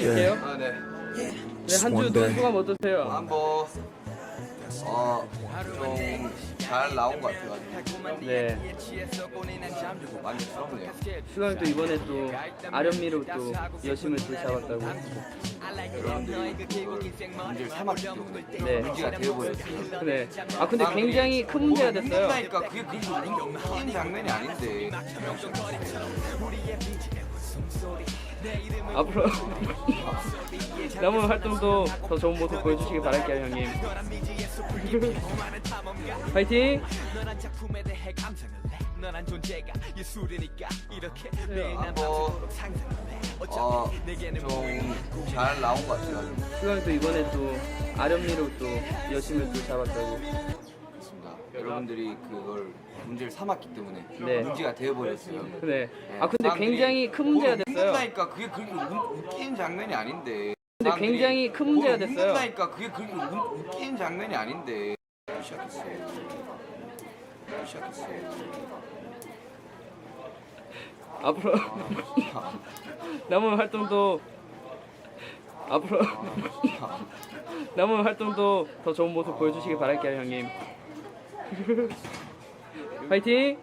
네, 한주논 소감 어떠세요? 한번 어 좀 잘 나온 것 같아가지고 네. 만족스럽네요. 수강이 또 이번에 또 아련미로 또 여심을 또 잡았다고. 여러분들이 그걸 문제를 삼았기 때문에 네. 문제가 되어버렸어요. 네. 아 근데 굉장히 큰 문제가 됐어요. 그러니까 그게 그렇게 웃긴 장면이 아닌데 앞으로 남은 활동도 더 좋은 모습 보여주시길 바랄게요, 형님. 파이팅! 한번 어좀 잘 나온 것 같아가지고 수강이 또 이번에 또 아련미로 또 여심을 또 잡았다고. 여러분들이 그걸 문제를 삼았기 때문에 네. 문제가 되어버렸어요. 네. 아 근데 굉장히 큰 문제가 됐어요. 웃는다니까 그게 그렇게 웃- 웃긴 장면이 아닌데. 근데 굉장히 큰 문제가 됐어요. 웃는다니까 그게 그렇게 웃- 웃긴 장면이 아닌데. 시작했어요. 시작했어요. 앞으로 남은 활동도 앞으로 남은 활동도 더 좋은 모습 보여주시길 바랄게요, 형님. 파이팅!